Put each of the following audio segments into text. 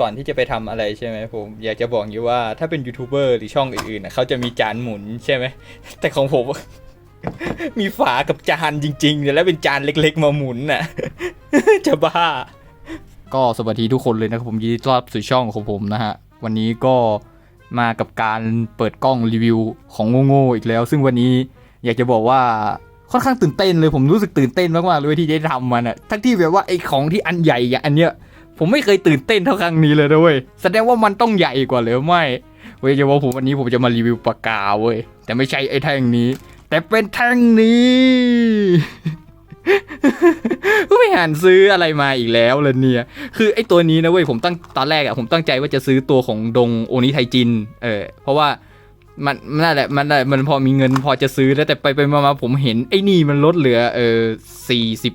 ก่อนที่จะไปทำอะไรใช่ไหมผมอยากจะบอกอยู่ว่าถ้าเป็นยูทูบเบอร์หรือช่องอื่นๆนะเขาจะมีจานหมุนใช่ไหม แต่ของผม มีฝากับจานจริงๆแล้วเป็นจานเล็กๆ มาหมุนน่ะ จะบ้า ก็สวัสดีทุกคนเลยนะครับผมยินดีต้อนรับสู่ช่องของผมนะฮะ วันนี้ก็มากับการเปิดกล้องรีวิวของโง่ๆอีกแล้ว ซึ่งวันนี้อยากจะบอกว่าค่อนข้างตื่นเต้นเลยผมรู้สึกตื่นเต้นมากๆเลยที่ได้ทำมันอะทั้งที่แบบว่าไอ้ของที่อันใหญ่อย่างอันเนี้ย ผมไม่เคยตื่นเต้นเท่าครั้งนี้เลยนะเว้ยแสดงว่ามันต้องใหญ่กว่าหรือไม่เว้ยจะว่าผมวันนี้ผมจะมารีวิวปากกาเว้ยแต่ไม่ใช่ไอ้แท่งนี้ แต่เป็นแท่งนี้ไม่หันซื้ออะไรมาอีกแล้วเลยเนี่ย คือไอ้ตัวนี้นะเว้ยผมตั้งตอนแรกอะผมตั้งใจว่าจะซื้อตัวของดงโอนิไทจิน เออ เพราะว่ามันนั่นแหละมันนั่นแหละมันพอมีเงินพอจะซื้อแล้วแต่ไปไปมาผมเห็นไอ้นี่มันลดเหลือเออสี่สิบ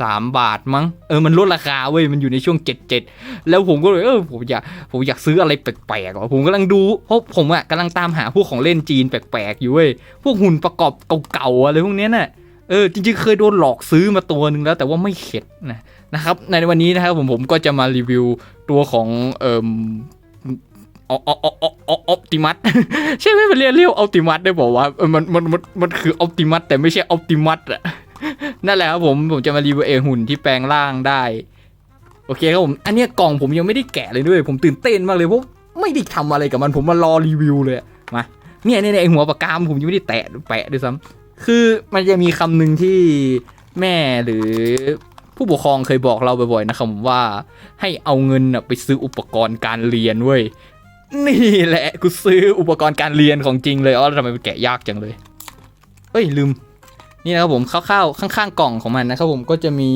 สามบาทมั้งเออมันลดราคาเว้ยมันอยู่ในช่วงเจ็ดเจ็ดแล้วผมก็เลยเออผมอยากผมอยากซื้ออะไรแปลกๆว่ะผมกำลังดูเพราะผมอะกำลังตามหาพวกของเล่นจีนแปลกๆอยู่เว้ยพวกหุ่นประกอบเก่าๆอะไรพวกเนี้ยน่ะเออจริงๆเคยโดนหลอกซื้อมาตัวหนึ่งแล้วแต่ว่าไม่เข็ดนะนะครับในวันนี้นะครับผมผมก็จะมารีวิวตัวของเอ่อออออออปติมัตใช่ไหมมันเรียกเรียกออปติมัตได้บอกว่ามันมันมันมันคือออปติมัตแต่ไม่ใช่ออปติมัตอะ นั่นแหละครับผมผมจะมารีวิวเอหุ่นที่แปลงร่างได้ โอเคครับผม อันนี้กล่องผมยังไม่ได้แกะเลยด้วย ผมตื่นเต้นมากเลยเพราะไม่ได้ทำอะไรกับมันผมมารอรีวิวเลยมาเนี่ยเนี่ยไอหัวปากกามผมยังไม่ได้แตะแปะด้วยซ้ำคือมันจะมีคำหนึ่งที่แม่หรือผู้ปกครองเคยบอกเราบ่อยๆนะครับผมว่าให้เอาเงินไปซื้ออุปกรณ์การเรียนเว้ยนี่แหละกูซื้ออุปกรณ์การเรียนของจริงเลยอ๋อทำไมมันแกะยากจังเลยเอ้ยลืม นี่นะครับผมคร่าวๆข้างๆกล่องของมันนะครับผมก็จะมี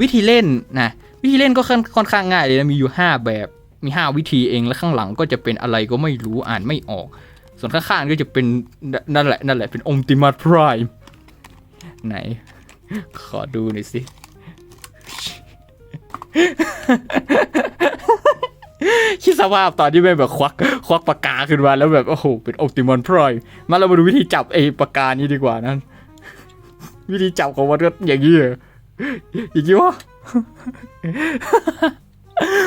วิธีเล่นนะวิธีเล่นก็ค่อนข้างง่ายเลยนะมีอยู่ 5 แบบมี 5 วิธีเองแล้วข้างหลังก็จะเป็นอะไรก็ไม่รู้อ่านไม่ออก ส่วนข้างๆก็จะเป็นนั่นแหละนั่นแหละเป็นองติมัตพรายไหน ขอดูหน่อยสิคิดสภาพตอนที่แม่แบบควักควักปากกาขึ้นมาแล้วแบบ โอ้โห เป็นองติมัตพรายมาเรามาดูวิธีจับไอ้ปากกานี้ดีกว่านั้น วิธีจับของมันก็อย่างนี้อย่างนี้วะ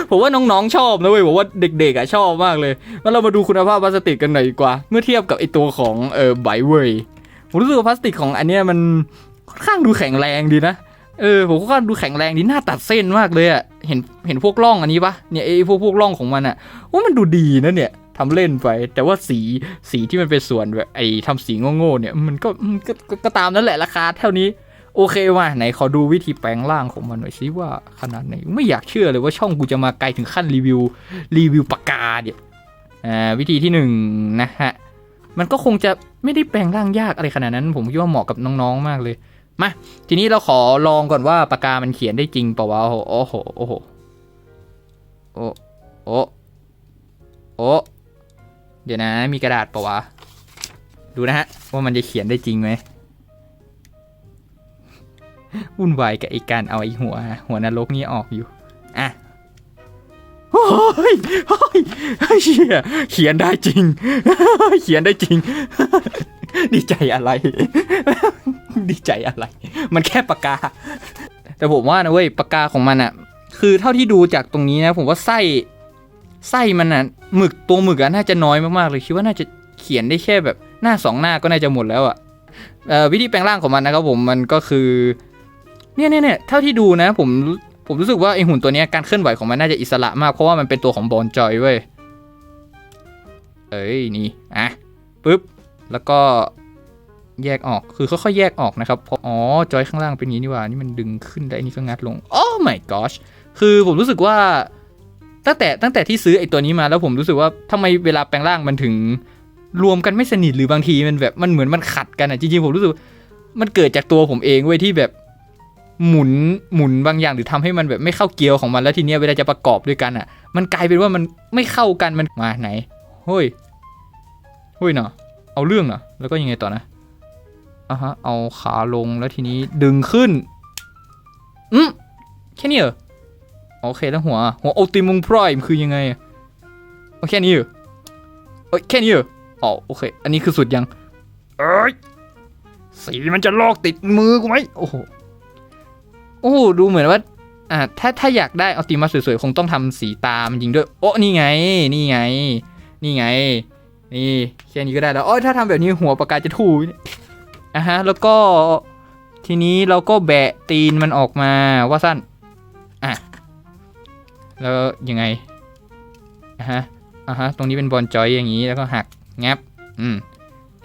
ผมว่าน้องๆชอบนะเว้ยผมว่าเด็กๆอะชอบมากเลยงั้นเรามาดูคุณภาพพลาสติกกันหน่อยดีกว่า เมื่อเทียบกับไอตัวของเออไบเวยผมรู้สึกว่าพลาสติกของอันเนี้ยมันค่อนข้างดูแข็งแรงดีนะเออผมก็ดูแข็งแรงดีหน้าตัดเส้นมากเลยอะเห็นเห็นพวกร่องอันนี้ปะเนี่ยไอพวกพวกร่องของมันอะว่ามันดูดีนะเนี่ย ทำเล่นไป แต่ว่าสีสีที่มันเป็นส่วนแบบไอทำสีโง่ๆเนี่ยมันก็ก็ก็ตามนั่นแหละราคาเท่านี้โอเคว่ะไหนขอดูวิธีแปลงร่างของมันหน่อยสิว่าขนาดไหนไม่อยากเชื่อเลยว่าช่องกูจะมาไกลถึงขั้นรีวิวรีวิวปากกาเนี่ยวิธีที่หนึ่งนะฮะมันก็คงจะไม่ได้แปลงร่างยากอะไรขนาดนั้น ผมคิดว่าเหมาะกับน้องๆมากเลยมาทีนี้เราขอลองก่อนว่าปากกามันเขียนได้จริงเปล่าวะโอ้โหโอ้โหโอ้โหโอ้โอ้ เดี๋ยวนะ มีกระดาษปล่าวะ ดูนะฮะ ว่ามันจะเขียนได้จริงไหมวุ่นวายกับไอ้การเอาไอ้หัว หัวนรกนี้ออกอยู่ อะโอ้ยโอ้ยเชี่ยเขียนได้จริง เขียนได้จริง ดีใจอะไร ดีใจอะไร มันแค่ปากกา แต่ผมว่านะเว้ยปากกาของมันอะคือเท่าที่ดูจากตรงนี้นะ ผมว่าไส้ ไส้มันอะหมึกตัวหมึกอะน่าจะน้อยมากๆเลยคิดว่าน่าจะเขียนได้แค่แบบหน้าสองหน้าก็น่าจะหมดแล้วอะเอ่อวิธีแปลงร่างของมันนะครับผมมันก็คือเนี่ยเนี่ยเนี่ยเท่าที่ดูนะ ผมผมรู้สึกว่าไอหุ่นตัวนี้การเคลื่อนไหวของมันน่าจะอิสระมากเพราะว่ามันเป็นตัวของบอลจอยเว้ยเอ้ยนี่อะปึ๊บแล้วก็แยกออกคือค่อยๆแยกออกนะครับเพราะอ๋อจอยข้างล่างเป็นยี้นี่ว่านี่มันดึงขึ้นได้นี่ก็งัดลงโอ้ my gosh คือผมรู้สึกว่า ตั้งแต่ตั้งแต่ที่ซื้อไอตัวนี้มาแล้วผมรู้สึกว่าทำไมเวลาแปลงร่างมันถึง รวมกันไม่สนิทหรือบางทีมันแบบมันเหมือนมันขัดกันอะจริงๆผมรู้สึกมันเกิดจากตัวผมเองเว้ยที่แบบหมุนหมุนบางอย่างหรือทำให้มันแบบไม่เข้าเกียวของมันแล้วทีเนี้ยเวลาจะประกอบด้วยกันอะ มันกลายเป็นว่ามันไม่เข้ากันมันมาไหนเฮ้ยเฮ้ยเนาะเอาเรื่องเนาะแล้วก็ยังไงต่อนะอะฮะเอาขาลงแล้วทีนี้ดึงขึ้นอืมแค่นี้เหรอ โอเคแล้วหัว หัวโอติมุงพรอยมคือยังไงอะโอแค่นี้เหรอเอ้ยแค่นี้เหรออ๋อโอเค อันนี้คือสุดยัง เอ้ยสีมันจะลอกติดมือกูไหมโอ้โหโอ้โหดูเหมือนว่าอ่าถ้าถ้าอยากได้ออติมัสสวยๆ คงต้องทำสีตามนจริงด้วย โอ้นี่ไง นี่ไง นี่ไง นี่แค่นี้ก็ได้แล้วโอ้ยถ้าทำแบบนี้หัวปากกาจะถูอะฮะ แล้วก็ทีนี้เราก็แบะตีนมันออกมาว่าสั้นอะ แล้วยังไงอะฮะอะฮะตรงนี้เป็นบอลจอยอย่างนี้แล้วก็หักงับอืม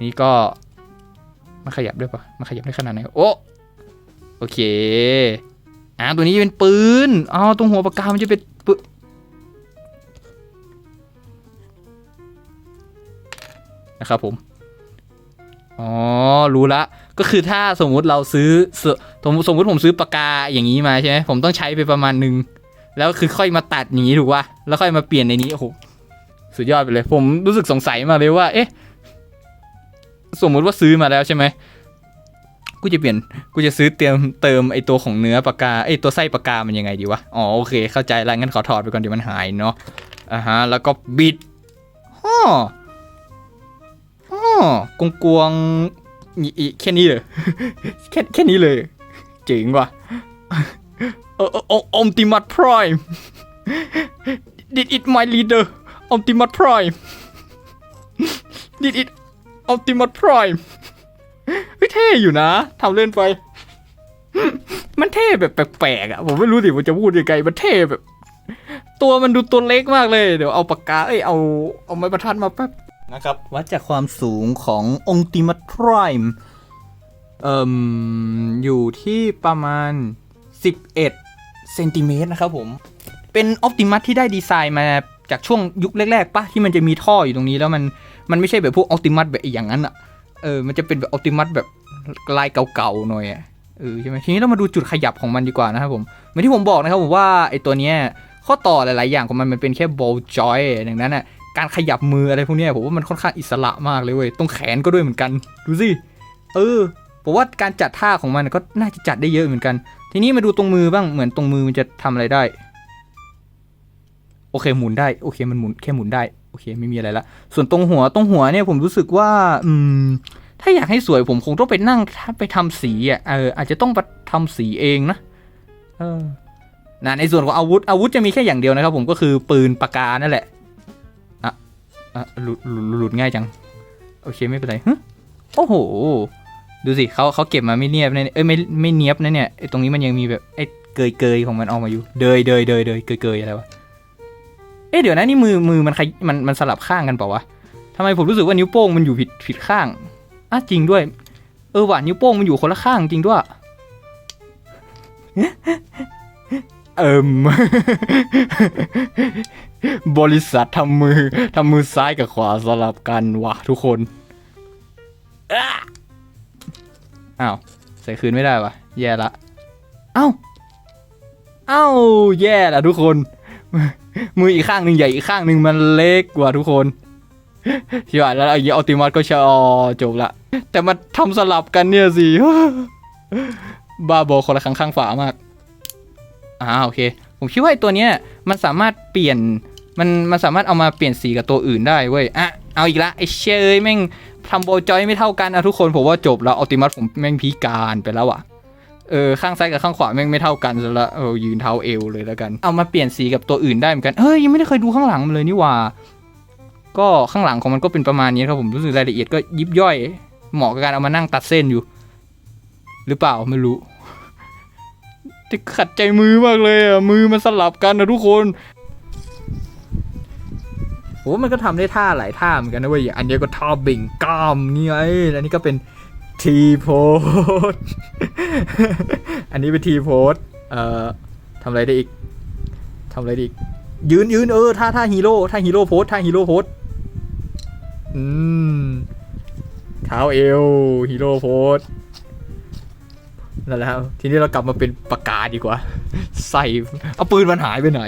นี่ก็มันขยับด้วยปะมันขยับได้ขนาดไหนโอ้โอเคอ่าตัวนี้เป็นปืนอ๋อตรงหัวปากกามันจะเป็นปืนนะครับผมอ๋อรู้ละก็คือถ้าสมมุติเราซื้อสสมมุติสมมติผมซื้อปากกาอย่างนี้มาใช่ไหมผมต้องใช้ไปประมาณหนึ่ง แล้วคือค่อยมาตัดอย่างนี้ถูกป่ะแล้วค่อยมาเปลี่ยนในนี้โอ้โหสุดยอดไปเลย ผมรู้สึกสงสัยมาเลยว่า เอ๊ะ สมมุติว่าซื้อมาแล้วใช่ไหมกูจะเปลี่ยนกูจะซื้อเตรียมเติมไอตัวของเนื้อปากกาไอตัวไส้ปากกามันยังไงดีวะอ๋อโอเคเข้าใจแล้วงั้นขอถอดไปก่อนเดี๋ยวมันหายเนาะอ่าฮะแล้วก็บิดฮ่อฮ่อกงกวงอีอีแค่นี้เลยแค่แค่นี้เลยเจ๋งว่ะ เออเออออมติมัตพราย did it my leader Optimus Prime did it Optimus Prime เฮ้ยเท่อยู่นะทำเล่นไป มันเท่แบบแปลกๆอะผมไม่รู้ดิว่าจะพูดยังไงมันเท่แบบ ตัวมันดูตัวเล็กมากเลย เดี๋ยวเอาปากกาเอ้ยเอาเอาไม้บรรทัดมาแป๊บนะครับวัดจากความสูงของ Optimus Prime เอ่มอยู่ที่ประมาณ 11 เซนติเมตรนะครับผม เป็น Optimus ที่ได้ดีไซน์มาจากช่วงยุคแรกๆปะที่มันจะมีท่ออยู่ตรงนี้แล้วมันมันไม่ใช่แบบพวก Optimus แบบอย่างนั้นอะเออมันจะเป็นแบบ Optimus แบบลายเก่าๆหน่อยอะเออใช่ไหมทีนี้เรามาดูจุดขยับของมันดีกว่านะครับผมเหมือนที่ผมบอกนะครับผมว่าไอ้ตัวเนี้ยข้อต่อหลายๆอย่างของมันมันเป็นแค่ ball joint ดังนั้นอะการขยับมืออะไรพวกนี้ผมว่ามันค่อนข้างอิสระมากเลยเว้ยตรงแขนก็ด้วยเหมือนกัน ดูสิ เออผมว่าการจัดท่าของมันก็น่าจะจัดได้เยอะเหมือนกัน ทีนี้มาดูตรงมือบ้างเหมือนตรงมือมันจะทำอะไรได้ โอเคหมุนได้โอเคมันหมุนแค่หมุนได้โอเคไม่มีอะไรละส่วนตรงหัวตรงหัวเนี่ยผมรู้สึกว่า อืม ถ้าอยากให้สวยผมคงต้องไปนั่งไปทำสีอะเอออาจจะต้องไปทำสีเองนะเออนะในส่วนของอาวุธอาวุธจะมีแค่อย่างเดียวนะครับ ผมก็คือปืนปากกานั่นแหละอะอะหลุดหลุดง่ายจัง โอเคไม่เป็นไรฮโอ้โห ดูสิเขาเขาเก็บมาไม่เนียบนะเอ้ยไม่ไม่เนียบนะเนี่ยไอ้ตรงนี้มันยังมีแบบไอ้เกยเกยของมันออกมาอยู่เดยเดยเดยเดยเกยเกยอะไรวะเอ๊ะเดี๋ยวนะนี่มือมือมันขยมันมันสลับข้างกันเปล่าวะทำไมผมรู้สึกว่านิ้วโป้งมันอยู่ผิดผิดข้างอะจริงด้วย เออว่ะนิ้วโป้งมันอยู่คนละข้างจริงด้วยเอิมบริษัททำมือทำมือซ้ายกับขวาสลับกันวะทุกคน อ้าอ้าวใส่คืนไม่ได้วะแย่ละเอ้าเอ้าแย่ละทุกคน มืออีกข้างหนึ่งใหญ่อีกข้างหนึ่งมันเล็กกว่าทุกคนที่ว่าแล้วไอ้อัลติมัสก็ชอจบละ แต่มาทำสลับกันเนี่ยสิบ้าบอคนละข้างข้างฝามากอ่าโอเค ผมคิดว่าไอ้ตัวเนี้ยมันสามารถเปลี่ยนมันมันสามารถเอามาเปลี่ยนสีกับตัวอื่นได้เว้ยอะเอาอีกละไอ้เชยแม่ง ทำโบจอยไม่เท่ากันอะทุกคนผมว่าจบแล้วอัลติมัสผมแม่งพิการไปแล้วอะเออข้างซ้ายกับข้างขวาแม่งไม่เท่ากันซะละเออยืนเท้าเอวเลยแล้วกัน เอามาเปลี่ยนสีกับตัวอื่นได้เหมือนกันเฮ้ยยังไม่ได้เคยดูข้างหลังมันเลยนี่ว่า ก็ข้างหลังของมันก็เป็นประมาณนี้ครับผมรู้สึกรายละเอียดก็ยิบย่อย เหมาะกับการเอามานั่งตัดเส้นอยู่ หรือเปล่าไม่รู้แต่ขัดใจมือมากเลยอะมือมันสลับกันนะทุกคน โหมันก็ทำได้ท่าหลายท่าเหมือนกันนะเว้ยอันนี้ก็ท่าเบ่งกล้ามนี่ไงแล้วนี่ก็เป็นทีโพสอันนี้เป็นทีโพสเอ่อทำอะไรได้อีกทำอะไรได้อีก ยืนยืนเออท่าท่าฮีโร่ท่าฮีโร่โพสท่าฮีโร่โพสอืมเท้าเอวฮีโร่โพสนั่นแหละครับทีนี้เรากลับมาเป็นปากกาดีกว่า ใส่เอาปืนมันหายไปไหน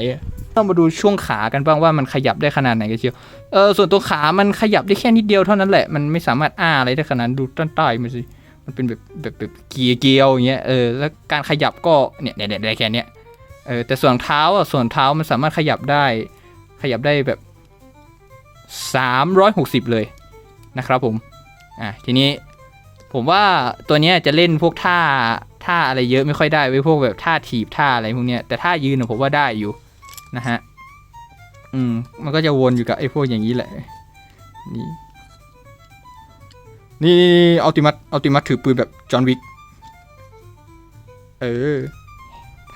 อะต้องมาดูช่วงขากันบ้างว่ามันขยับได้ขนาดไหนกันเชียว เออส่วนตัวขามันขยับได้แค่นิดเดียวเท่านั้นแหละ มันไม่สามารถอ้าอะไรได้ขนาดดูต้นใต้มันสิ มันเป็นแบบแบบแบบเกียร์เกียวอย่างเงี้ย เออ แล้วการขยับก็เนี่ยเนี่ยได้แค่เนี้ย เออ แต่ส่วนเท้าอะ ส่วนเท้ามันสามารถขยับได้ ขยับได้แบบ 360 เลยนะครับผม อะ ทีนี้ผมว่าตัวเนี้ยจะเล่นพวกท่าท่าอะไรเยอะไม่ค่อยได้ไว้พวกแบบท่าถีบท่าอะไรพวกเนี้ย แต่ท่ายืนผมว่าได้อยู่ นะฮะ อืม มันก็จะวนอยู่กับไอ้พวกอย่างนี้แหละ นี่ นี่อัลติมัตอัลติมัตถือปืนแบบจอห์นวิก เออ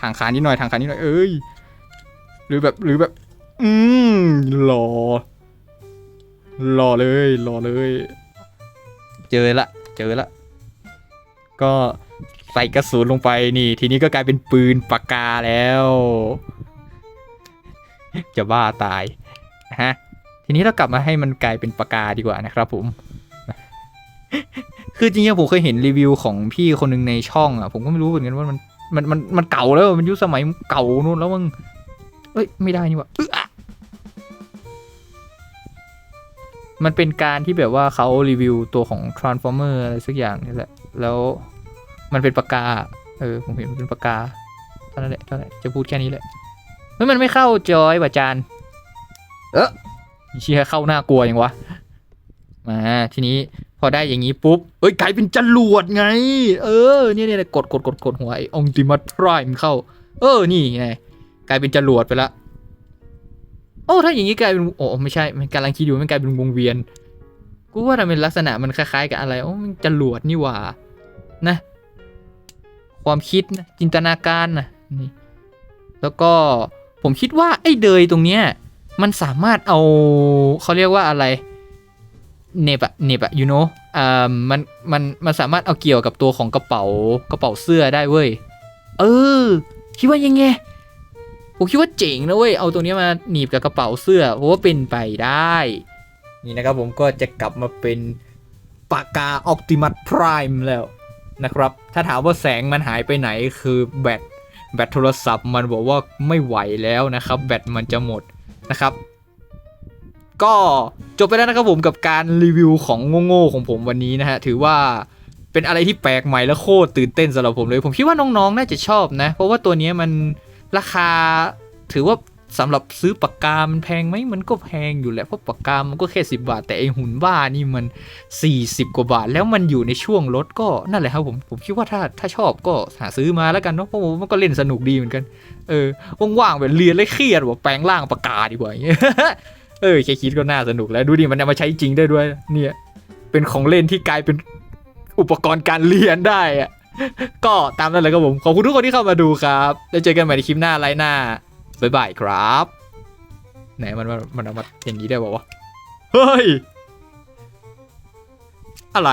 ทางขานิดหน่อย ทางขานิดหน่อย เอ้ย หรือแบบ หรือแบบ อืมหล่อ หล่อเลย หล่อเลย เจอละ เจอละ ก็ใส่กระสุนลงไปนี่ ทีนี้ก็กลายเป็นปืนปากกาแล้ว จะบ้าตายนะฮะทีนี้เรากลับมาให้มันกลายเป็นปากกาดีกว่านะครับผม คือจริงๆผมเคยเห็นรีวิวของพี่คนหนึ่งในช่องอะผมก็ไม่รู้เหมือนกันว่ามันมันมันมันเก่าแล้วมันยุคสมัยเก่านู่นแล้วมึงเอ้ยไม่ได้นี่วะมันเป็นการที่แบบว่าเขารีวิวตัวของ Transformer อะไรสักอย่างนี่แหละ แล้วมันเป็นปากกา เออ ผมเห็นมันเป็นปากกาเท่านั้นแหละเท่านั้นจะพูดแค่นี้แหละ เฮ้ยมันไม่เข้าจอยว่ะจานเออเชียเข้าน่ากลัวอย่างวะ มา ทีนี้พอได้อย่างนี้ปุ๊บ เอ้ยกลายเป็นจรวดไง เออ เนี่ยเนี่ยกดกดกดกดหัวไอ้องติมัตพรายมเข้า เออ นี่ไงกลายเป็นจรวดไปละ โอ้ ถ้าอย่างนี้กลายเป็น โอ้ ไม่ใช่ มันกำลังคิดอยู่มันกลายเป็นวงเวียน กูว่าทำเป็นลักษณะมันคล้ายๆกับอะไร โอ้ มันจรวดนี่หว่า นะ ความคิดนะ จินตนาการนะนี่ แล้วก็ ผมคิดว่าไอ้เดยตรงเนี้ยมันสามารถเอาเขาเรียกว่าอะไรเนบอะเนบอะยูโนอ่ามันมันมันสามารถเอาเกี่ยวกับตัวของกระเป๋ากระเป๋าเสื้อได้เว้ยเออ คิดว่ายังไงผมคิดว่าเจ๋งนะเว้ย เอาตัวเนี้ยมาหนีบกับกระเป๋าเสื้อเพราะว่าเป็นไปได้ นี่นะครับผมก็จะกลับมาเป็นปากกาออ t ติมั p พร m มแล้วนะครับ ถ้าถามว่าแสงมันหายไปไหนคือแบต แบตโทรศัพท์มันบอกว่าไม่ไหวแล้วนะครับ แบตมันจะหมดนะครับ ก็จบไปแล้วนะครับผมกับการรีวิวของโง่ๆของผมวันนี้นะฮะถือว่าเป็นอะไรที่แปลกใหม่และโคตรตื่นเต้นสำหรับผมเลย ผมคิดว่าน้องๆ น่าจะชอบนะ เพราะว่าตัวนี้มันราคาถือว่า สำหรับซื้อปากกา มันแพงไหมมันก็แพงอยู่แหละ เพราะปากกา มันก็แค่ 10 บาท แต่ไอหุ่นบ้านี่มัน 40 กว่าบาท แล้วมันอยู่ในช่วงลดก็นั่นแหละครับผม ผมคิดว่าถ้าถ้าชอบก็หาซื้อมาแล้วกันเนาะ เพราะผมมันก็เล่นสนุกดีเหมือนกัน เออ ว่างๆแบบเรียนแล้วเครียดว่าแปลงร่างปากกาดีกว่าเงี้ยเออแค่คิดก็น่าสนุกแล้ว ดูดิ มันเอามาใช้จริงได้ด้วย เนี่ย เป็นของเล่นที่กลายเป็นอุปกรณ์การเรียนได้อะก็ตามนั้นเลยครับผม ขอบคุณทุกคนที่เข้ามาดูครับ แล้วเจอกันใหม่ในคลิปหน้าไลน์หน้า บ๊ายบายครับ ไหนมันมันมันเอามาอย่างนี้ได้บอกว่าวะ เฮ้ย อะไร